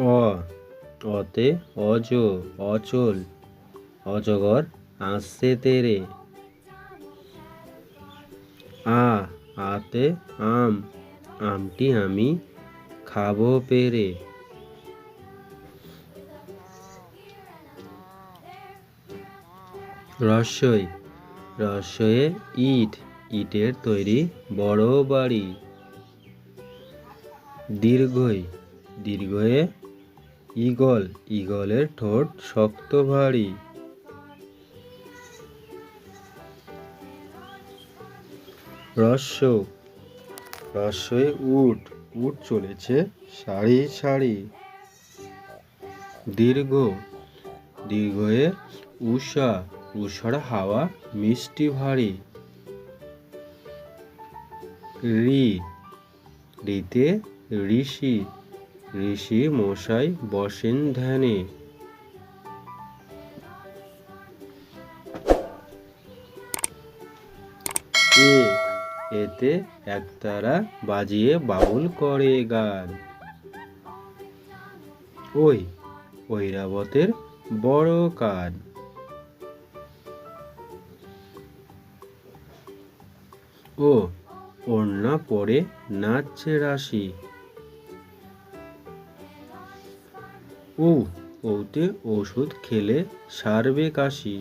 অ, অতে অজ, অচল, অজগর আসছে তেরে। আ, আতে আম, আমটি আমি খাব পেরে। রসই রসয়ে ইট, ইটের তৈরি বড় বাড়ি। দীর্ঘই, দীর্ঘয়ে ঈগল, ঈগলের ঠোঁট শক্ত ভারী। রস্য রস্যে উট উট চলেছে সারি সারি। দীর্ঘ, দীর্ঘয়ে উষা উষার হাওয়া মিষ্টি ভারী। রি, রিতে ঋষি। ঋষি মশাই বসেন ধ্যানে। এ, এতে একতারা বাজিয়ে বাউল করে গান। ওই, ঐরাবতের বড় কান। ও, ওড়না পরে নাচছে রাশি। ও ওতে ওষুধ খেলে সারবে কাশি।